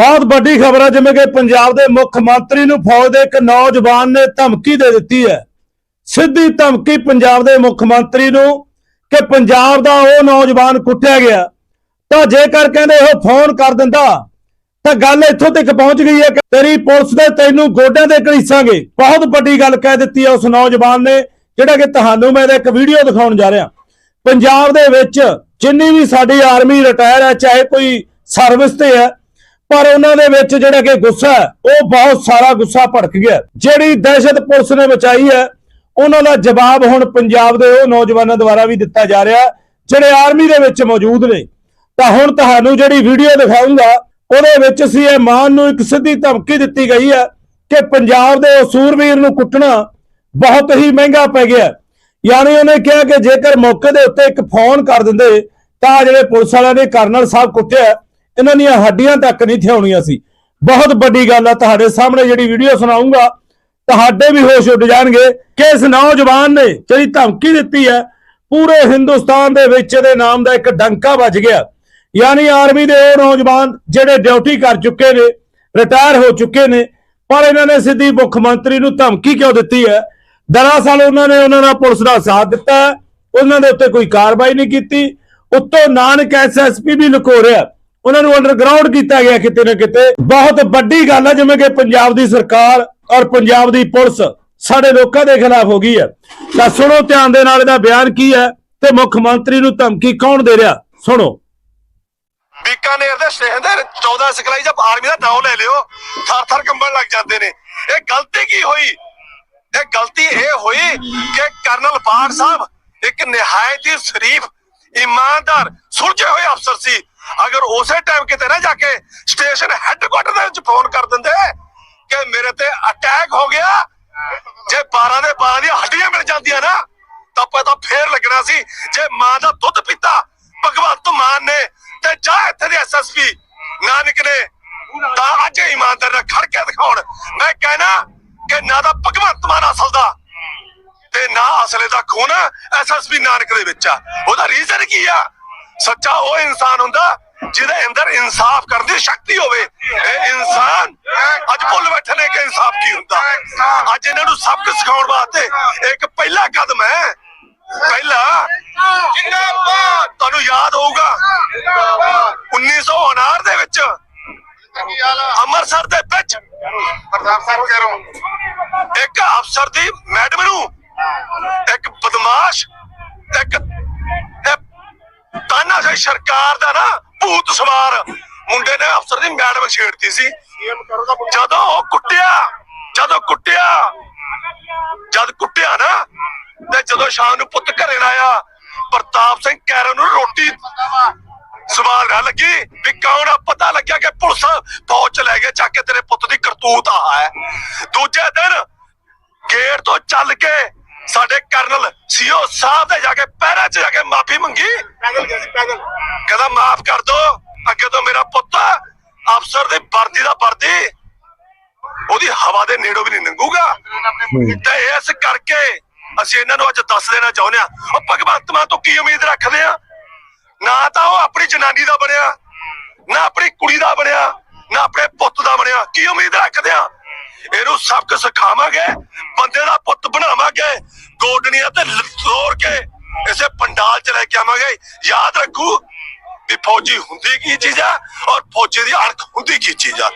ਬਹੁਤ ਵੱਡੀ ਖਬਰ ਹੈ ਜਿਵੇਂ ਕਿ ਪੰਜਾਬ ਦੇ ਮੁੱਖ ਮੰਤਰੀ ਨੂੰ ਫੌਜ ਦੇ ਇੱਕ ਨੌਜਵਾਨ ਨੇ ਧਮਕੀ ਦੇ ਦਿੱਤੀ ਹੈ। ਸਿੱਧੀ ਧਮਕੀ ਪੰਜਾਬ ਦੇ ਮੁੱਖ ਮੰਤਰੀ ਨੂੰ ਕਿ ਪੰਜਾਬ ਦਾ ਉਹ ਨੌਜਵਾਨ ਕੁੱਟਿਆ ਗਿਆ। ਤਾਂ ਜੇਕਰ ਕਹਿੰਦੇ ਉਹ ਫੋਨ ਕਰ ਦਿੰਦਾ, ਤਾਂ ਗੱਲ ਇੱਥੋਂ ਤੱਕ ਪਹੁੰਚ ਗਈ ਹੈ ਕਿ ਤੇਰੀ ਪੁਲਿਸ ਦੇ ਤੈਨੂੰ ਗੋਡਿਆਂ ਤੇ ਘੜੀਸਾਂਗੇ। ਬਹੁਤ ਵੱਡੀ ਗੱਲ ਕਹਿ ਦਿੱਤੀ ਹੈ ਉਸ ਨੌਜਵਾਨ ਨੇ, ਜਿਹੜਾ ਕਿ ਤੁਹਾਨੂੰ ਮੈਂ ਇਹਦਾ ਇੱਕ ਵੀਡੀਓ ਦਿਖਾਉਣ ਜਾ ਰਿਹਾ। ਪੰਜਾਬ ਦੇ ਵਿੱਚ ਜਿੰਨੀ ਵੀ ਸਾਡੀ ਆਰਮੀ ਰਿਟਾਇਰ ਹੈ, ਚਾਹੇ ਕੋਈ ਸਰਵਿਸ ਤੇ ਹੈ ਪਰ ਉਹਨਾਂ ਦੇ ਵਿੱਚ ਜਿਹੜਾ ਕਿ ਗੁੱਸਾ ਹੈ, ਉਹ ਬਹੁਤ ਸਾਰਾ ਗੁੱਸਾ ਭੜਕ ਗਿਆ। ਜਿਹੜੀ ਦਹਿਸ਼ਤ ਪੁਲਿਸ ਨੇ ਬਚਾਈ ਹੈ, ਉਹਨਾਂ ਦਾ ਜਵਾਬ ਹੁਣ ਪੰਜਾਬ ਦੇ ਉਹ ਨੌਜਵਾਨਾਂ ਦੁਆਰਾ ਵੀ ਦਿੱਤਾ ਜਾ ਰਿਹਾ, ਜਿਹੜੇ ਆਰਮੀ ਦੇ ਵਿੱਚ ਮੌਜੂਦ ਨੇ। ਤਾਂ ਹੁਣ ਤੁਹਾਨੂੰ ਜਿਹੜੀ ਵੀਡੀਓ ਦਿਖਾਉਂਗਾ ਉਹਦੇ ਵਿੱਚ ਸੀ ਇਹ ਮਾਨ ਨੂੰ ਇੱਕ ਸਿੱਧੀ ਧਮਕੀ ਦਿੱਤੀ ਗਈ ਹੈ ਕਿ ਪੰਜਾਬ ਦੇ ਉਹ ਸੂਰਵੀਰ ਨੂੰ ਕੁੱਟਣਾ ਬਹੁਤ ਹੀ ਮਹਿੰਗਾ ਪੈ ਗਿਆ ਯਾਨੀ ਉਹਨੇ ਕਿਹਾ ਕਿ ਜੇਕਰ ਮੌਕੇ ਦੇ ਉੱਤੇ ਇੱਕ ਫੋਨ ਕਰ ਦਿੰਦੇ, ਤਾਂ ਜਿਹੜੇ ਪੁਲਿਸ ਵਾਲਿਆਂ ਨੇ ਕਰਨਲ ਸਾਹਿਬ ਕੁੱਟਿਆ ਇਹਨਾਂ ਦੀਆਂ ਹੱਡੀਆਂ ਤੱਕ ਨਹੀਂ ਥਿਆਉਣੀਆਂ ਸੀ। ਬਹੁਤ ਵੱਡੀ ਗੱਲ ਆ ਤੁਹਾਡੇ ਸਾਹਮਣੇ ਜਿਹੜੀ ਵੀਡੀਓ ਸੁਣਾਉਂਗਾ ਤੁਹਾਡੇ ਵੀ ਹੋਸ਼ ਉੱਡ ਜਾਣਗੇ ਕਿ ਇਸ ਨੌਜਵਾਨ ਨੇ ਜਿਹੜੀ ਧਮਕੀ ਦਿੱਤੀ ਹੈ ਪੂਰੇ ਹਿੰਦੁਸਤਾਨ ਦੇ ਵਿੱਚ ਇਹਦੇ ਨਾਮ ਦਾ ਇੱਕ ਡੰਕਾ ਵੱਜ ਗਿਆ। ਯਾਨੀ ਆਰਮੀ ਦੇ ਉਹ ਨੌਜਵਾਨ ਜਿਹੜੇ ਡਿਊਟੀ ਕਰ ਚੁੱਕੇ ਨੇ ਰਿਟਾਇਰ ਹੋ ਚੁੱਕੇ ਨੇ ਪਰ ਇਹਨਾਂ ਨੇ ਸਿੱਧੀ ਮੁੱਖ ਮੰਤਰੀ ਨੂੰ ਧਮਕੀ ਕਿਉਂ ਦਿੱਤੀ ਹੈ? ਦਰਅਸਲ ਉਹਨਾਂ ਨੇ ਉਹਨਾਂ ਦਾ ਪੁਲਿਸ ਦਾ ਸਾਥ ਦਿੱਤਾ ਹੈ, ਉਹਨਾਂ ਦੇ ਉੱਤੇ ਕੋਈ ਕਾਰਵਾਈ ਨਹੀਂ ਕੀਤੀ। ਉੱਤੋਂ ਨਾਨਕ ਐਸਐਸਪੀ ਵੀ ਲੁਕੋ ਰਿਹਾ। ਉਹਨਾਂ ਨੂੰ ਅੰਡਰਗਰਾਉਂਡ ਕੀਤਾ ਗਿਆ ਕਿਤੇ ਨਾ ਕਿਤੇ। ਬਹੁਤ ਵੱਡੀ ਗੱਲ ਹੈ ਜਿਵੇਂ ਕਿ ਪੰਜਾਬ ਦੀ ਸਰਕਾਰ ਔਰ ਪੰਜਾਬ ਦੀ ਪੁਲਿਸ ਸਾਡੇ ਲੋਕਾਂ ਦੇ ਖਿਲਾਫ ਹੋ ਗਈ ਹੈ ਤਾਂ ਸੁਣੋ, ਧਿਆਨ ਦੇ ਨਾਲ ਇਹਦਾ ਬਿਆਨ ਕੀ ਹੈ ਤੇ ਮੁੱਖ ਮੰਤਰੀ ਨੂੰ ਧਮਕੀ ਕੌਣ ਦੇ ਰਿਹਾ? ਸੁਣੋ। ਬੀਕਾਨੇਰ ਦੇ ਸਟੇਸ਼ਨ 14 ਸਿਖਲਾਈ ਜਬ ਆਰਮੀ ਦਾ ਨਾਮ ਲੈ ਲਿਓ, ਥਰ ਥਰ ਕੰਬਣ ਲੱਗ ਜਾਂਦੇ ਨੇ। ਇਹ ਗਲਤੀ ਕੀ ਹੋਈ? ਇਹ ਗਲਤੀ ਇਹ ਹੋਈ ਕਿ ਕਰਨਲ ਬਾੜ ਸਾਹਿਬ ਇੱਕ ਨਿਹਾਇਤ ਹੀ ਸ਼ਰੀਫ, ਇਮਾਨਦਾਰ, ਸੁਲਝੇ ਹੋਏ ਅਫਸਰ ਸੀ। ਅਗਰ ਉਸੇ ਟਾਈਮ ਕਿਤੇ ਨਾ ਜਾ ਕੇ ਸਟੇਸ਼ਨ ਹੈੱਡਕੁਆਟਰ ਦੇ ਵਿੱਚ ਫੋਨ ਕਰ ਦਿੰਦੇ ਕਿ ਮੇਰੇ ਤੇ ਅਟੈਕ ਹੋ ਗਿਆ, ਜੇ 12 ਦੇ 12 ਦੀਆਂ ਹੱਡੀਆਂ ਮਿਲ ਜਾਂਦੀਆਂ ਨਾ, ਤਾਂ ਪਤਾ ਫੇਰ ਲੱਗਣਾ ਸੀ, ਜੇ ਮਾਂ ਦਾ ਦੁੱਧ ਪੀਤਾ, ਭਗਵੰਤ ਮਾਨ ਨੇ, ਤੇ ਜਾ ਇੱਥੇ ਦੇ ਐਸਐਸਪੀ ਨਾਨਕ ਨੇ, ਤਾਂ ਅੱਜ ਇਮਾਨਦਾਰ ਨਾਲ ਖੜ ਕੇ ਦਿਖਾਉਣ। ਮੈਂ ਕਹਿਣਾ ਕਿ ਨਾ ਦਾ ਭਗਵੰਤ ਮਾਨ ਅਸਲ ਦਾ, ਤੇ ਨਾ ਅਸਲੇ ਦਾ ਖੂਨ ਐਸਐਸਪੀ ਨਾਨਕ ਦੇ ਵਿੱਚ ਆ। ਉਹਦਾ ਰੀਜ਼ਨ ਕੀ ਆ? ਸੱਚਾ ਉਹ ਇਨਸਾਨ ਹੁੰਦਾ ਜਿਹਦੇ ਅੰਦਰ ਇਨਸਾਫ ਕਰਨ ਦੀ ਸ਼ਕਤੀ ਹੋਵੇ। ਇਹ ਇਨਸਾਨ ਅੱਜ ਭੁੱਲ ਬੈਠੇ ਨੇ ਕਿ ਇਨਸਾਫ ਕੀ ਹੁੰਦਾ। ਅੱਜ ਇਹਨਾਂ ਨੂੰ ਸਬਕ ਸਿਖਾਉਣ ਵਾਸਤੇ ਇੱਕ ਪਹਿਲਾ ਕਦਮ ਹੈ ਪਹਿਲਾ ਜਿੰਦਾਬਾਦ ਤੁਹਾਨੂੰ ਯਾਦ ਹੋਊਗਾ 1959 ਦੇ ਵਿੱਚ ਅੰਮ੍ਰਿਤਸਰ ਦੇ ਵਿੱਚ ਪ੍ਰਤਾਪ ਸਾਹਿਬ ਕਹਿ ਰਹਾ ਇੱਕ ਅਫਸਰ ਦੀ ਮੈਡਮ ਨੂੰ ਇੱਕ ਬਦਮਾਸ਼ ਇੱਕ ਇਹ ਸਰਕਾਰ ਦਾ ਨਾ ਭੂਤ ਸਵਾਰ। ਮੁੰਡੇ ਨੇ ਅਫਸਰ ਦੀ ਮੈਡਮ ਛੇੜਤੀ ਸੀ। ਜਦੋਂ ਉਹ ਕੁੱਟਿਆ, ਜਦੋਂ ਕੁੱਟਿਆ, ਜਦ ਕੁੱਟਿਆ ਨਾ, ਤੇ ਜਦੋਂ ਸ਼ਾਮ ਨੂੰ ਪੁੱਤ ਘਰੇ ਆਇਆ, ਪ੍ਰਤਾਪ ਸਿੰਘ ਕੈਰਨ ਨੂੰ ਰੋਟੀ ਸਵਾਲ ਨਾ ਲੱਗੀ ਵੀ ਕੌਣ ਆ? ਪਤਾ ਲੱਗਿਆ ਕਿ ਪੁਲਿਸ ਫੌਜ ਚ ਲੈ ਗਏ, ਚੱਕ ਕੇ ਤੇਰੇ ਪੁੱਤ ਦੀ ਕਰਤੂਤ ਆ ਹੈ। ਦੂਜੇ ਦਿਨ ਗੇਟ ਤੋਂ ਚੱਲ ਕੇ ਸਾਡੇ ਕਰਨਲ ਸੀਓ ਸਾਹਿਬ ਦੇ ਜਾ ਕੇ ਪਹਿਰਾ ਚ ਜਾ ਕੇ ਮਾਫੀ ਮੰਗੀ। ਪੈਦਲ ਗਿਆ ਸੀ ਪੈਦਲ। ਕਹਿੰਦਾ ਮਾਫ ਕਰ ਦੋ ਅੱਗੇ ਤੋਂ ਮੇਰਾ ਪੁੱਤ ਅਫਸਰ ਦੀ ਵਰਦੀ ਦਾ ਵਰਦੀ। ਉਹਦੀ ਹਵਾ ਦੇ ਨੇੜੋਂ ਵੀ ਨਹੀਂ ਲੰਘੂਗਾ। ਤੇ ਇਸ ਕਰਕੇ ਅਸੀਂ ਇਹਨਾਂ ਨੂੰ ਅੱਜ ਦੱਸ ਦੇਣਾ ਚਾਹੁੰਦੇ ਆ ਉਹ ਭਗਵੰਤ ਮਾਨ ਤੋਂ ਕੀ ਉਮੀਦ ਰੱਖਦੇ ਆ ਨਾ ਤਾਂ ਉਹ ਆਪਣੀ ਜਨਾਨੀ ਦਾ ਬਣਿਆ ਨਾ ਆਪਣੀ ਕੁੜੀ ਦਾ ਬਣਿਆ ਨਾ ਆਪਣੇ ਪੁੱਤ ਦਾ ਬਣਿਆ। ਕੀ ਉਮੀਦ ਰੱਖਦੇ ਆ ਇਹਨੂੰ ਸਬਕ ਸਿਖਾਵਾਂਗੇ, ਬੰਦੇ ਦਾ ਪੁੱਤ ਬਣਾਵਾਂਗੇ ਗੋਡਣੀਆਂ ਤੇ ਤੋੜ ਕੇ ਇਸੇ ਪੰਡਾਲ ਚ ਲੈ ਕੇ ਆਵਾਂਗੇ। ਯਾਦ ਰੱਖੂ ਵੀ ਫੌਜੀ ਹੁੰਦੀ ਕੀ ਚੀਜ਼ ਆ ਔਰ ਫੌਜੀ ਦੀ ਅਣਖ ਹੁੰਦੀ ਕੀ ਚੀਜ਼ ਆ।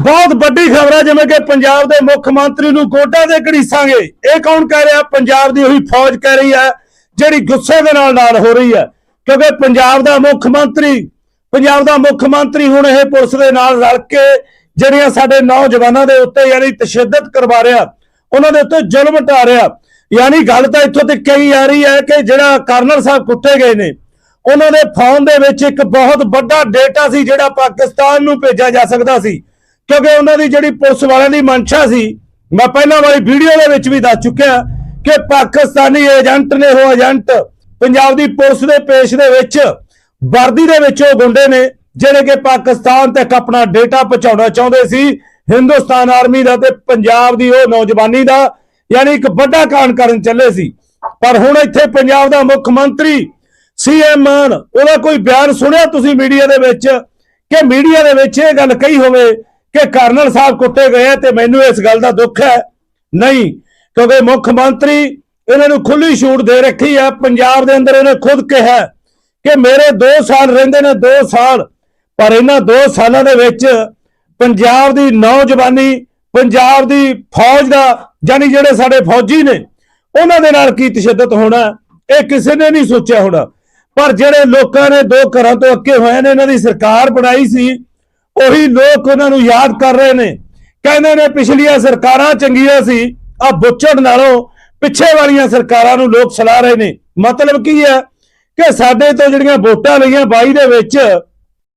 ਬਹੁਤ ਵੱਡੀ ਖਬਰ ਹੈ ਜਿਵੇਂ ਕਿ ਪੰਜਾਬ ਦੇ ਮੁੱਖ ਮੰਤਰੀ ਨੂੰ ਗੋਡਾ ਤੇ ਘੜੀਸਾਂਗੇ। ਇਹ ਕੌਣ ਕਹਿ ਰਿਹਾ? ਪੰਜਾਬ ਦੀ ਉਹੀ ਫੌਜ ਕਹਿ ਰਹੀ ਹੈ ਜਿਹੜੀ ਗੁੱਸੇ ਦੇ ਨਾਲ ਨਾਲ ਹੋ ਰਹੀ ਹੈ ਕਿਉਂਕਿ ਪੰਜਾਬ ਦਾ ਮੁੱਖ ਮੰਤਰੀ, ਪੰਜਾਬ ਦਾ ਮੁੱਖ ਮੰਤਰੀ ਹੁਣ ਇਹ ਪੁਲਿਸ ਦੇ ਨਾਲ ਰਲ ਕੇ ਜਿਹੜੀਆਂ ਸਾਡੇ ਨੌਜਵਾਨਾਂ ਦੇ ਉੱਤੇ ਯਾਨੀ ਤਸ਼ੱਦਦ ਕਰਵਾ ਰਿਹਾ, ਉਹਨਾਂ ਦੇ ਉੱਤੇ ਜ਼ੁਲਮ ਢਾ ਰਿਹਾ। ਯਾਨੀ ਗੱਲ ਤਾਂ ਇੱਥੋਂ ਤੱਕ ਕਹੀ ਆ ਰਹੀ ਹੈ ਕਿ ਜਿਹੜਾ ਕਰਨਲ ਸਾਹਿਬ ਕੁੱਟੇ ਗਏ ਨੇ, ਉਹਨਾਂ ਦੇ ਫੋਨ ਦੇ ਵਿੱਚ ਇੱਕ ਬਹੁਤ ਵੱਡਾ ਡੇਟਾ ਸੀ ਜਿਹੜਾ ਪਾਕਿਸਤਾਨ ਨੂੰ ਭੇਜਿਆ ਜਾ ਸਕਦਾ ਸੀ। ਕਿਉਂਕਿ ਉਹਨਾਂ ਦੀ ਜਿਹੜੀ ਪੁਲਿਸ ਵਾਲਿਆਂ ਦੀ ਮਨਸ਼ਾ ਸੀ, ਮੈਂ ਪਹਿਲਾਂ ਵਾਲੀ ਵੀਡੀਓ ਦੇ ਵਿੱਚ ਵੀ ਦੱਸ ਚੁੱਕਿਆ ਕਿ ਪਾਕਿਸਤਾਨੀ ਏਜੰਟ ਨੇ, ਉਹ ਏਜੰਟ ਪੰਜਾਬ ਦੀ ਪੁਲਿਸ ਦੇ ਪੇਸ਼ ਦੇ ਵਿੱਚ ਵਰਦੀ ਦੇ ਵਿੱਚ ਉਹ ਗੁੰਡੇ ਨੇ ਜਿਹੜੇ ਕਿ ਪਾਕਿਸਤਾਨ ਤੱਕ ਆਪਣਾ ਡੇਟਾ ਪਹੁੰਚਾਉਣਾ ਚਾਹੁੰਦੇ ਸੀ, ਹਿੰਦੁਸਤਾਨ ਆਰਮੀ ਦਾ ਤੇ ਪੰਜਾਬ ਦੀ ਉਹ ਨੌਜਵਾਨੀ ਦਾ, ਯਾਨੀ ਇੱਕ ਵੱਡਾ ਕਾਂਡ ਕਰਨ ਚੱਲੇ ਸੀ। ਪਰ ਹੁਣ ਇੱਥੇ ਪੰਜਾਬ ਦਾ ਮੁੱਖ ਮੰਤਰੀ ਸੀਐਮ ਮਾਨ, ਉਹਦਾ ਕੋਈ ਬਿਆਨ ਸੁਣਿਆ ਤੁਸੀਂ ਮੀਡੀਆ ਦੇ ਵਿੱਚ? ਕਿ ਮੀਡੀਆ ਦੇ ਵਿੱਚ ਇਹ ਗੱਲ ਕਹੀ ਹੋਵੇ ਕਿ ਕਰਨਲ ਸਾਹਿਬ ਕੁੱਟੇ ਗਏ ਤੇ ਮੈਨੂੰ ਇਸ ਗੱਲ ਦਾ ਦੁੱਖ ਹੈ? ਨਹੀਂ, ਕਿਉਂਕਿ ਮੁੱਖ ਮੰਤਰੀ ਇਹਨਾਂ ਨੂੰ ਖੁੱਲੀ ਛੂਟ ਦੇ ਰੱਖੀ ਹੈ ਪੰਜਾਬ ਦੇ ਅੰਦਰ ਇਹਨੇ ਖੁਦ ਕਿਹਾ ਕਿ ਮੇਰੇ 2 ਸਾਲ ਰਹਿੰਦੇ ਨੇ 2 ਸਾਲ ਪਰ ਇਹਨਾਂ 2 ਸਾਲਾਂ ਦੇ ਵਿੱਚ ਪੰਜਾਬ ਦੀ ਨੌਜਵਾਨੀ, ਪੰਜਾਬ ਦੀ ਫੌਜ ਦਾ ਯਾਨੀ ਜਿਹੜੇ ਸਾਡੇ ਫੌਜੀ ਨੇ, ਉਹਨਾਂ ਦੇ ਨਾਲ ਕੀ ਤਸ਼ੱਦਦ ਹੋਣਾ, ਇਹ ਕਿਸੇ ਨੇ ਨਹੀਂ ਸੋਚਿਆ ਹੋਣਾ। ਪਰ ਜਿਹੜੇ ਲੋਕਾਂ ਨੇ ਦੋ ਘਰਾਂ ਤੋਂ ਅੱਕੇ ਹੋਏ ਨੇ, ਇਹਨਾਂ ਦੀ ਸਰਕਾਰ ਬਣਾਈ ਸੀ, ਉਹੀ ਲੋਕ ਉਹਨਾਂ ਨੂੰ ਯਾਦ ਕਰ ਰਹੇ ਨੇ। ਕਹਿੰਦੇ ਨੇ ਪਿਛਲੀਆਂ ਸਰਕਾਰਾਂ ਚੰਗੀਆਂ ਸੀ ਆ ਬੁੱਚੜ ਨਾਲੋਂ ਪਿੱਛੇ ਵਾਲੀਆਂ ਸਰਕਾਰਾਂ ਨੂੰ ਲੋਕ ਸਲਾਹ ਰਹੇ ਨੇ। ਮਤਲਬ ਕੀ ਹੈ ਕਿ ਸਾਡੇ ਤੋਂ ਜਿਹੜੀਆਂ ਵੋਟਾਂ ਲਈਆਂ 22 ਦੇ ਵਿੱਚ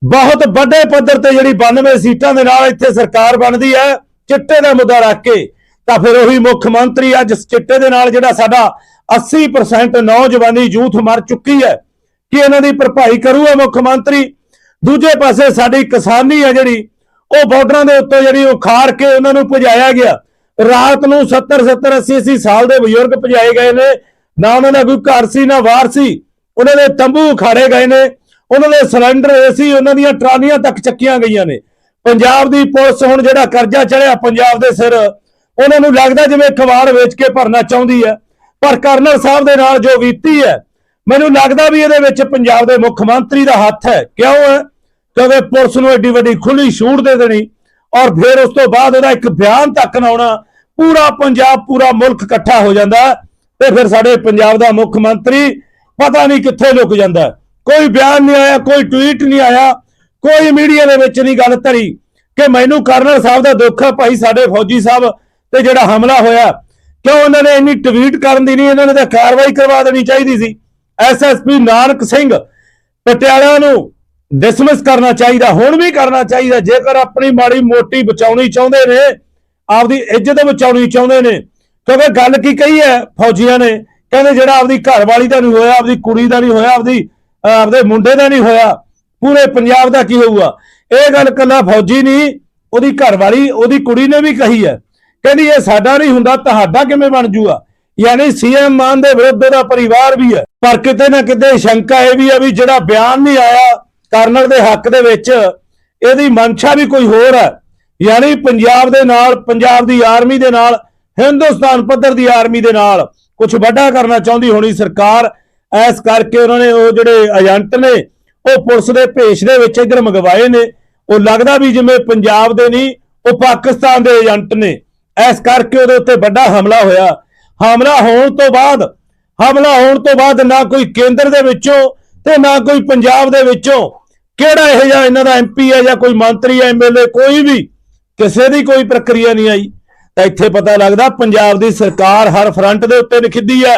ਬਹੁਤ ਵੱਡੇ ਪੱਧਰ ਤੇ ਜਿਹੜੀ 92 ਸੀਟਾਂ ਦੇ ਨਾਲ ਇੱਥੇ ਸਰਕਾਰ ਬਣਦੀ ਹੈ, ਚਿੱਟੇ ਦਾ ਮੁੱਦਾ ਰੱਖ ਕੇ। ਤਾਂ ਫਿਰ ਉਹੀ ਮੁੱਖ ਮੰਤਰੀ ਅੱਜ ਚਿੱਟੇ ਦੇ ਨਾਲ ਜਿਹੜਾ ਸਾਡਾ 80% ਨੌਜਵਾਨੀ ਯੂਥ ਮਰ ਚੁੱਕੀ ਹੈ। ਕਿ ਇਹਨਾਂ ਦੀ ਭਰਪਾਈ ਕਰੂਗਾ ਮੁੱਖ ਮੰਤਰੀ? ਦੂਜੇ ਪਾਸੇ ਸਾਡੀ ਕਿਸਾਨੀ ਹੈ ਜਿਹੜੀ, ਉਹ ਬਾਰਡਰਾਂ ਦੇ ਉੱਤੇ ਜਿਹੜੀ ਉਖਾੜ ਕੇ ਉਹਨਾਂ ਨੂੰ ਭਜਾਇਆ ਗਿਆ। ਰਾਤ ਨੂੰ 70 70 80 80 ਸਾਲ ਦੇ ਬਜ਼ੁਰਗ ਭਜਾਏ ਗਏ ਨੇ। ਨਾ ਉਹਨਾਂ ਦਾ ਕੋਈ ਘਰ ਸੀ, ਨਾ ਵਾਰ ਸੀ। ਉਹਨਾਂ ਦੇ ਤੰਬੂ ਉਖਾੜੇ ਗਏ ਨੇ। ਉਹਨਾਂ ਦੇ ਸਿਲੰਡਰ ਏਸੀ ਉਹਨਾਂ ਦੀਆਂ ਟਰਾਲੀਆਂ ਤੱਕ ਚੱਕੀਆਂ ਗਈਆਂ ਨੇ। ਪੰਜਾਬ ਦੀ ਪੁਲਿਸ ਹੁਣ ਜਿਹੜਾ ਕਰਜ਼ਾ ਚੜਿਆ ਪੰਜਾਬ ਦੇ ਸਿਰ, ਉਹਨਾਂ ਨੂੰ ਲੱਗਦਾ ਜਿਵੇਂ ਖਵਾੜ ਵੇਚ ਕੇ ਭਰਨਾ ਚਾਹੁੰਦੀ ਹੈ। ਪਰ ਕਰਨਲ ਸਾਹਿਬ ਦੇ ਨਾਲ ਜੋ ਬੀਤੀ ਹੈ, ਮੈਨੂੰ ਲੱਗਦਾ ਵੀ ਇਹਦੇ ਵਿੱਚ ਪੰਜਾਬ ਦੇ ਮੁੱਖ ਮੰਤਰੀ ਦਾ ਹੱਥ ਹੈ। ਕਿਉਂ ਹੈ? ਕਿਉਂਕਿ ਪੁਲਿਸ ਨੂੰ ਐਡੀ ਵੱਡੀ ਖੁੱਲੀ ਛੂਟ ਦੇ ਦੇਣੀ ਔਰ ਫਿਰ ਉਸ ਤੋਂ ਬਾਅਦ ਉਹਦਾ ਇੱਕ ਬਿਆਨ ਤੱਕ ਨਾ ਆਉਣਾ, ਪੂਰਾ ਪੰਜਾਬ, ਪੂਰਾ ਮੁਲਕ ਇਕੱਠਾ ਹੋ ਜਾਂਦਾ ਤੇ ਫਿਰ ਸਾਡੇ ਪੰਜਾਬ ਦਾ ਮੁੱਖ ਮੰਤਰੀ ਪਤਾ ਨਹੀਂ ਕਿੱਥੇ ਲੁਕ ਜਾਂਦਾ ਕੋਈ ਬਿਆਨ ਨਹੀਂ ਆਇਆ, ਕੋਈ ਟਵੀਟ ਨਹੀਂ ਆਇਆ, ਕੋਈ ਮੀਡੀਆ ਦੇ ਵਿੱਚ ਨਹੀਂ ਗੱਲ ਧਰੀ ਕਿ ਮੈਨੂੰ ਕਰਨਲ ਸਾਹਿਬ ਦਾ ਦੁੱਖ ਹੈ ਭਾਈ ਸਾਡੇ ਫੌਜੀ ਸਾਹਿਬ ਤੇ ਜਿਹੜਾ ਹਮਲਾ ਹੋਇਆ। ਕਿਉਂ ਉਹਨਾਂ ਨੇ ਇੰਨੀ ਟਵੀਟ ਕਰਨ ਦੀ ਨਹੀਂ, ਇਹਨਾਂ ਨੇ ਤਾਂ ਕਾਰਵਾਈ ਕਰਵਾ ਦੇਣੀ ਚਾਹੀਦੀ ਸੀ। ਐਸਐਸਪੀ ਨਾਨਕ ਸਿੰਘ ਪਟਿਆਲਾ ਨੂੰ ਡਿਸਮਿਸ ਕਰਨਾ ਚਾਹੀਦਾ, ਹੁਣ ਵੀ ਕਰਨਾ ਚਾਹੀਦਾ, ਜੇਕਰ ਆਪਣੀ ਮਾੜੀ ਮੋਟੀ ਬਚਾਉਣੀ ਚਾਹੁੰਦੇ ਨੇ, ਆਪਦੀ ਇੱਜ਼ਤ ਬਚਾਉਣੀ ਚਾਹੁੰਦੇ ਨੇ। ਕਿਉਂਕਿ ਗੱਲ ਕੀ ਕਹੀ ਹੈ ਫੌਜੀਆਂ ਨੇ, ਕਹਿੰਦੇ ਜਿਹੜਾ ਆਪਦੀ ਘਰ ਵਾਲੀ ਦਾ ਨਹੀਂ ਹੋਇਆ, ਆਪਦੀ ਕੁੜੀ ਦਾ ਨਹੀਂ ਹੋਇਆ, ਆਪਦੀ ਆਪਦੇ ਮੁੰਡੇ ਦਾ ਨਹੀਂ ਹੋਇਆ, ਪੂਰੇ ਪੰਜਾਬ ਦਾ ਕੀ ਹੋਊਗਾ? ਇਹ ਗੱਲ ਕੱਲਾ ਫੌਜੀ ਨਹੀਂ, ਉਹਦੀ ਘਰਵਾਲੀ, ਉਹਦੀ ਕੁੜੀ ਨੇ ਵੀ ਕਹੀ ਹੈ। ਕਹਿੰਦੀ, ਇਹ ਸਾਡਾ ਨਹੀਂ ਹੁੰਦਾ, ਤੁਹਾਡਾ ਕਿਵੇਂ ਬਣ ਜੂਗਾ? ਯਾਨੀ ਸੀਐਮ ਮਾਨ ਦੇ ਵਿਰੁੱਧ ਉਹਦਾ ਪਰਿਵਾਰ ਵੀ ਹੈ। ਪਰ ਕਿਤੇ ਨਾ ਕਿਤੇ ਸ਼ੰਕਾ ਇਹ ਵੀ ਹੈ ਵੀ ਜਿਹੜਾ ਬਿਆਨ ਨਹੀਂ ਆਇਆ ਕਰਨਲ ਦੇ ਹੱਕ ਦੇ ਵਿੱਚ, ਇਹਦੀ ਮਨਸ਼ਾ ਵੀ ਕੋਈ ਹੋਰ ਹੈ। ਯਾਨੀ ਪੰਜਾਬ ਦੇ ਨਾਲ, ਪੰਜਾਬ ਦੀ ਆਰਮੀ ਦੇ ਨਾਲ, ਹਿੰਦੁਸਤਾਨ ਪੱਧਰ ਦੀ ਆਰਮੀ ਦੇ ਨਾਲ ਕੁਝ ਵੱਡਾ ਕਰਨਾ ਚਾਹੁੰਦੀ ਹੋਣੀ ਸਰਕਾਰ ਐਸ ਕਰਕੇ ਉਹਨਾਂ ਨੇ ਉਹ ਜਿਹੜੇ ਏਜੰਟ ਨੇ, ਉਹ ਪੁਲਿਸ ਦੇ ਭੇਸ਼ ਦੇ ਵਿੱਚ ਇੱਧਰ ਮੰਗਵਾਏ ਨੇ। ਉਹ ਲੱਗਦਾ ਵੀ ਜਿਵੇਂ ਪੰਜਾਬ ਦੇ ਨਹੀਂ, ਉਹ ਪਾਕਿਸਤਾਨ ਦੇ ਏਜੰਟ ਨੇ। ਐਸ ਕਰਕੇ ਉਹਦੇ ਉੱਤੇ ਵੱਡਾ ਹਮਲਾ ਹੋਇਆ। ਹਮਲਾ ਹੋਣ ਤੋਂ ਬਾਅਦ, ਹਮਲਾ ਹੋਣ ਤੋਂ ਬਾਅਦ ਨਾ ਕੋਈ ਕੇਂਦਰ ਦੇ ਵਿੱਚੋਂ ਤੇ ਨਾ ਕੋਈ ਪੰਜਾਬ ਦੇ ਵਿੱਚੋਂ ਕਿਹੜਾ ਇਹ ਜਿਹਾ ਇਹਨਾਂ ਦਾ ਐਮਪੀ ਹੈ ਜਾਂ ਕੋਈ ਮੰਤਰੀ ਹੈ ਐਮਐਲਏ ਕੋਈ ਵੀ, ਕਿਸੇ ਦੀ ਕੋਈ ਪ੍ਰਕਿਰਿਆ ਨਹੀਂ ਆਈ। ਤਾਂ ਇੱਥੇ ਪਤਾ ਲੱਗਦਾ ਪੰਜਾਬ ਦੀ ਸਰਕਾਰ ਹਰ ਫਰੰਟ ਦੇ ਉੱਤੇ ਨਖਿੱਦੀ ਹੈ।